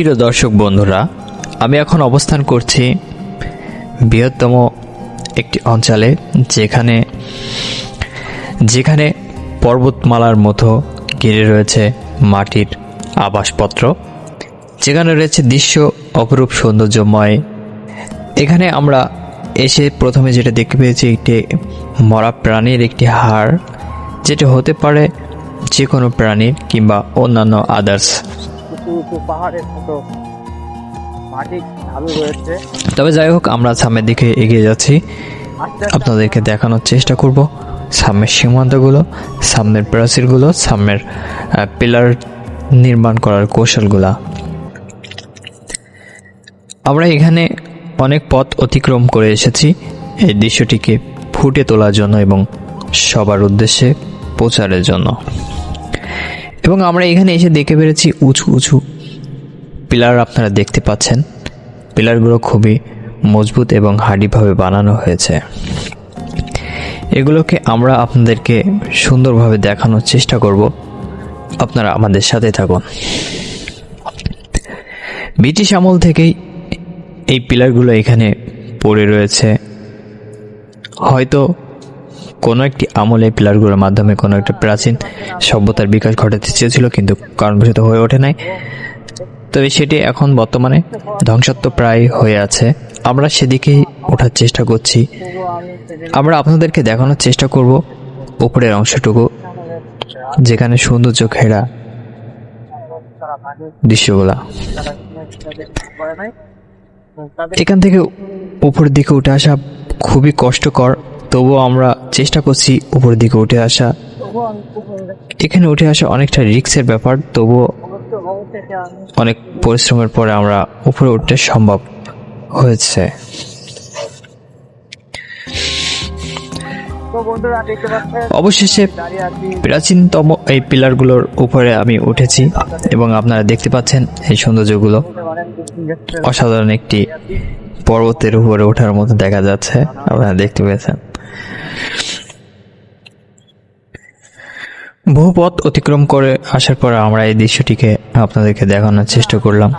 প্রিয় দর্শক বন্ধুরা, আমি এখন অবস্থান করছি বৃহত্তম একটি অঞ্চলে, যেখানে যেখানে পর্বতমালার মতো ঘিরে রয়েছে মাটির আবাসপত্র। যেখানে রয়েছে দৃশ্য অপরূপ সৌন্দর্যময়। এখানে আমরা এসে প্রথমে যেটা দেখতে পেয়েছি, একটি মরা প্রাণীর একটি হাড়, যেটা হতে পারে যে কোনো প্রাণীর কিংবা অন্যান্য আদার্স উঁচু উঁচু পাহাড়ের মতো মাটি ঢালু রয়েছে। তবে যাই হোক আমরা সামনের দিকে এগিয়ে যাচ্ছি। আপনাদেরকে দেখানোর চেষ্টা করব। সামনের সীমান্তগুলো সামনের প্রাচীরগুলো সামনের পিলার নির্মাণ করার কৌশলগুলা। আমরা এখানে অনেক পথ অতিক্রম করে এসেছি। এই দৃশ্যটিকে ফুটে তোলার জন্য এবং সবার উদ্দেশ্যে প্রচারের জন্য। এবং আমরা এখানে এসে দেখে পেরেছি উঁচু উঁচু। পিলার আপনারা দেখতে পাচ্ছেন। পিলারগুলো খুবই মজবুত এবং হার্ডিভাবে বানানো হয়েছে। এগুলোকে আমরা আপনাদেরকে সুন্দরভাবে দেখানোর চেষ্টা করব। আপনারা আমাদের সাথে থাকুন। ব্রিটিশ আমল থেকেই এই পিলারগুলো এখানে পড়ে রয়েছে। হয়তো কোনো একটি আমলে এই পিলারগুলোর মাধ্যমে কোনো একটা প্রাচীন সভ্যতার বিকাশ ঘটাতে চেয়েছিল, কিন্তু কারণবশত হয়ে ওঠে নাই। তবে সেটি এখন বর্তমানে ধ্বংসাত্ম প্রায় হয়ে আছে। আমরা সেদিকেই ওঠার চেষ্টা করছি। আমরা আপনাদেরকে দেখানোর চেষ্টা করব উপরের অংশটুকু, যেখানে সৌন্দর্য ঘেরা দৃশ্যগুলা। এখান থেকে উপরের দিকে উঠে আসা খুবই কষ্টকর তবুও আমরা চেষ্টা করছি উপরের দিকে উঠে আসা। এখানে উঠে আসা অনেকটা রিক্সের ব্যাপার, তবুও অনেক পরিশ্রমের পরে আমরা উপরে উঠতে সম্ভব হয়েছে। অবশেষে প্রাচীনতম এই পিলারগুলোর উপরে আমি উঠেছি এবং আপনারা দেখতে পাচ্ছেন এই সৌন্দর্যগুলো। অসাধারণ একটি পর্বতের উপরে ওঠার মতো দেখা যাচ্ছে, আপনারা দেখতে পেয়েছেন। বহু পথ অতিক্রম করে আসার পর আমরা এই দৃশ্যটিকে আপনাদেরকে দেখানোর চেষ্টা করলাম।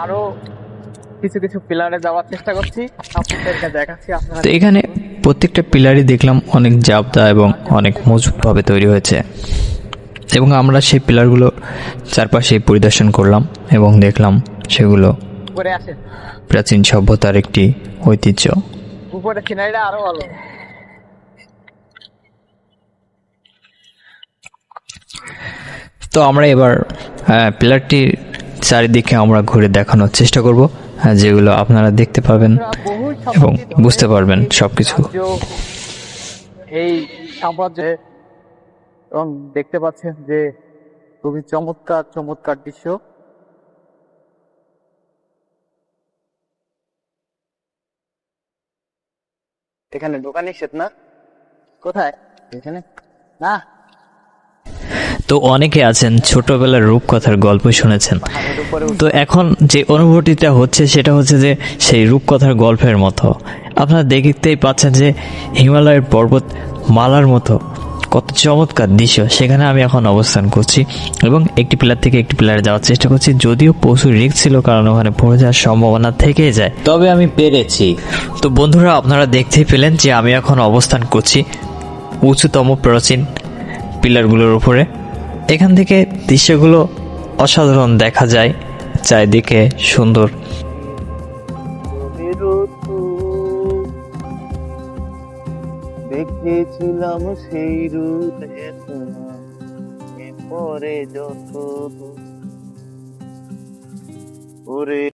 কিছু কিছু পিলারে যাওয়ার চেষ্টা করছি। আপনাদেরকে দেখাচ্ছি আপনারা তো এখানে প্রত্যেকটা পিলারই দেখলাম অনেক জাবদা এবং অনেক মজবুতভাবে তৈরি হয়েছে। এবং আমরা সেই পিলারগুলো চারপাশে পরিদর্শন করলাম এবং দেখলাম সেগুলো প্রাচীন সভ্যতার একটি ঐতিহ্য। উপরে সিনারিটা আরও ভালো। তো আমরা এবার পিলারটির চারিদিকে আমরা ঘুরে দেখানোর চেষ্টা করব যেগুলো আপনারা দেখতে পাবেন এবং বুঝতে পারবেন সবকিছু। এই সাম্রাজ্যে এবং দেখতে পাচ্ছেন যে খুবই চমৎকার চমৎকার দৃশ্য। এখানে দোকান নিষেধ না? কোথায়? এখানে? না? তো অনেকে আছেন, ছোটবেলার রূপকথার গল্প শুনেছেন। তো এখন যে অনুভূতিটা হচ্ছে সেটা হচ্ছে যে সেই রূপকথার গল্পের মতো। আপনারা দেখতেই পাচ্ছেন যে হিমালয়ের পর্বত মালার মতো, কত চমৎকার দৃশ্য। সেখানে আমি এখন অবস্থান করছি এবং একটি পিলার থেকে একটি পিলারে যাওয়ার চেষ্টা করছি। যদিও প্রচুর রিস্ক ছিল, কারণ ওখানে পড়ে যাওয়ার সম্ভাবনা থেকে যায়। তবে আমি পেরেছি। তো বন্ধুরা, আপনারা দেখতেই পেলেন যে আমি এখন অবস্থান করছি উঁচুতম প্রাচীন পিলারগুলোর উপরে। এখান থেকে দৃশ্যগুলো অসাধারণ দেখা যায় চারিদিকে সুন্দর। দেখেছিলাম সেই রূপে পরে যত ওরে